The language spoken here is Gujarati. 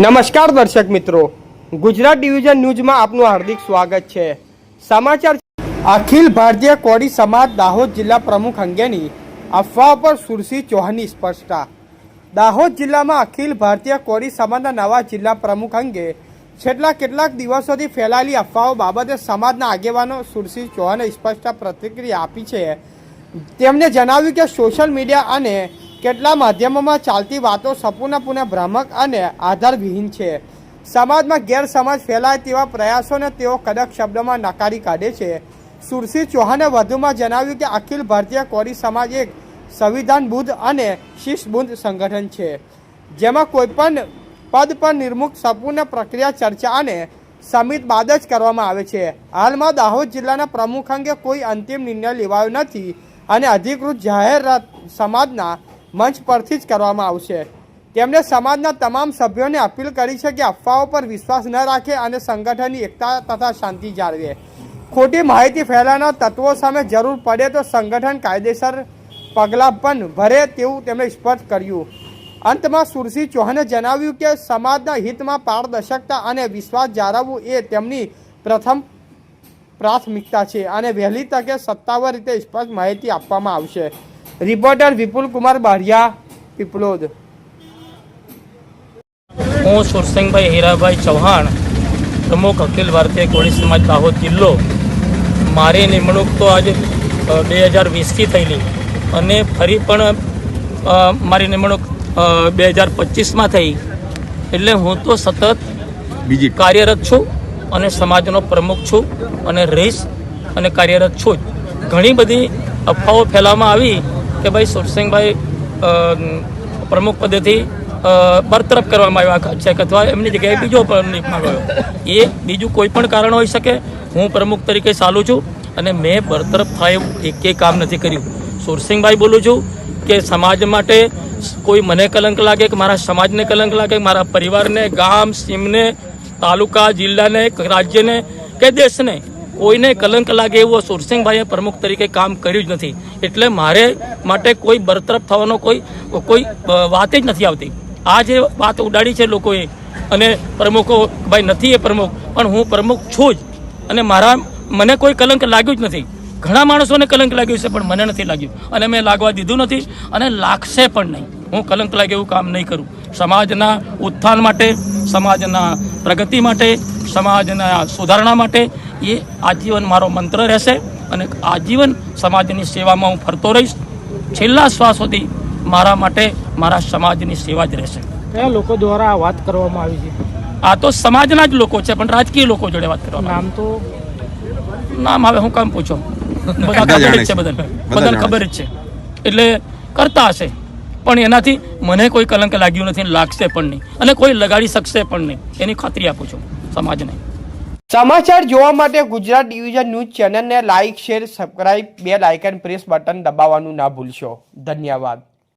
નમસ્કાર દર્શક મિત્રો. ગુજરાત ડિવિઝન ન્યૂઝમાં આપનું હાર્દિક સ્વાગત છે. સમાચાર અખિલ ભારતીય કોળી સમાજ દાહોદ જિલ્લા પ્રમુખ અંગેની અફવા પર સુરસિંહ ચૌહાણની સ્પષ્ટતા. દાહોદ જિલ્લામાં અખિલ ભારતીય કોળી સમાજના નવા જિલ્લા પ્રમુખ અંગે છેલ્લા કેટલાક દિવસોથી ફેલાયેલી અફવાઓ બાબતે સમાજના આગેવાનો સુરસિંહ ચૌહાણે સ્પષ્ટ પ્રતિક્રિયા આપી છે. તેમણે જણાવ્યું કે સોશિયલ મીડિયા અને કેટલા માધ્યમોમાં ચાલતી વાતો સંપૂર્ણપૂર્ણ ભ્રામક અને આધારવિહીન છે. સમાજમાં ગેરસમજ ફેલાય તેવા પ્રયાસોને તેઓ કડક શબ્દોમાં નકારી કાઢે છે. સુરસિંહ ચૌહાણે વધુમાં જણાવ્યું કે અખિલ ભારતીય કોરી સમાજ એક સંવિધાન બુદ્ધ અને શિસ્તબુદ્ધ સંગઠન છે, જેમાં કોઈપણ પદ પર નિર્મુખ સંપૂર્ણ પ્રક્રિયા, ચર્ચા અને સમિત બાદ જ કરવામાં આવે છે. હાલમાં દાહોદ જિલ્લાના પ્રમુખ અંગે કોઈ અંતિમ નિર્ણય લેવાયો નથી અને અધિકૃત જાહેરાત સમાજના મંચ પરથી જ કરવામાં આવશે. તેમણે સમાજના તમામ સભ્યોને અપીલ કરી છે કે અફવાઓ પર વિશ્વાસ ન રાખે અને સંગઠનની એકતા તથા શાંતિ જાળવે. ખોટી માહિતી ફેલાવનાર તત્વો સામે જરૂર પડે તો સંગઠન કાયદેસર પગલાં પણ ભરે તેવું તેમણે સ્પષ્ટ કર્યું. અંતમાં સુરસિંહ ચૌહાણે જણાવ્યું કે સમાજના હિતમાં પારદર્શકતા અને વિશ્વાસ જાળવવું એ તેમની પ્રથમ પ્રાથમિકતા છે અને વહેલી તકે સત્તાવાર રીતે સ્પષ્ટ માહિતી આપવામાં આવશે. રિપોર્ટર વિપુલ કુમાર બારિયા પીપલોદ હું સુરસિંહભાઈ હીરાભાઈ ચૌહાણ પ્રમુખ અખિલ ભારતીય કોળી સમાજ દાહોદ જિલ્લો. મારી નિમણૂક તો આજે બે હજાર વીસથી થયેલી અને ફરી પણ મારી નિમણૂક બે હજાર પચીસમાં થઈ. એટલે હું તો સતત બીજી કાર્યરત છું અને સમાજનો પ્રમુખ છું અને રહીશ અને કાર્યરત છું જ. ઘણી બધી અફવાઓ ફેલાવવામાં આવી કે ભાઈ સુરસિંહભાઈ પ્રમુખ પદેથી બરતરફ કરવામાં આવ્યા છે કે અથવા એમની જગ્યાએ બીજો નિમવામાં ગયો એ બીજું કોઈ પણ કારણ હોઈ શકે. હું પ્રમુખ તરીકે ચાલું છું અને મેં બરતરફ થાય એવું એકે કામ નથી કર્યું. સુરસિંહભાઈ બોલું છું કે સમાજ માટે કોઈ મને કલંક લાગે કે મારા સમાજને કલંક લાગે મારા પરિવારને ગામ સીમને તાલુકા જિલ્લાને રાજ્યને કે દેશને કોઈને કલંક લાગે એવું સુરસિંહભાઈએ પ્રમુખ તરીકે કામ કર્યું જ નથી. એટલે મારે માટે કોઈ બરતરફ થવાનો કોઈ કોઈ વાત જ નથી આવતી. આ જે વાત ઉડાડી છે લોકોએ, અને પ્રમુખો, ભાઈ નથી એ પ્રમુખ, પણ હું પ્રમુખ છું જ. અને મારા, મને કોઈ કલંક લાગ્યું જ નથી. ઘણા માણસોને કલંક લાગ્યું છે, પણ મને નથી લાગ્યું. અને મેં લાગવા દીધું નથી, અને લાગશે પણ નહીં. હું કલંક લાગે એવું કામ નહીં કરું. સમાજના ઉત્થાન માટે, સમાજના પ્રગતિ માટે, સમાજના સુધારણા માટે એ આજીવન મારો મંત્ર રહેશે અને આજીવન સમાજની સેવામાં હું ફરતો રહીશ. છેલ્લા શ્વાસ સુધી મારા માટે મારા સમાજની સેવા જ રહેશે. કયા લોકો દ્વારા આ વાત કરવામાં આવી છે? આ તો સમાજના જ લોકો છે પણ રાજકીય લોકો જોડે વાત કરવામાં નામ તો? નામ હવે હું કામ પૂછો? બધા ખબર જ છે. બધાને. બધા બધાને ખબર જ છે. એટલે કરતા હશે. પણ એનાથી મને કોઈ કલંક લાગ્યું નથી લાગશે પણ નહીં. અને કોઈ લગાડી શકશે પણ નહીં. એની ખાતરી આપું છું સમાજને. સમાચાર જોવા માટે ગુજરાત ડિવિઝન ન્યૂઝ ચેનલને લાઇક શેર, સબસ્ક્રાઇબ, બે લાઇકન પ્રેસ બટન દબાવવાનું ના ભૂલશો. ધન્યવાદ.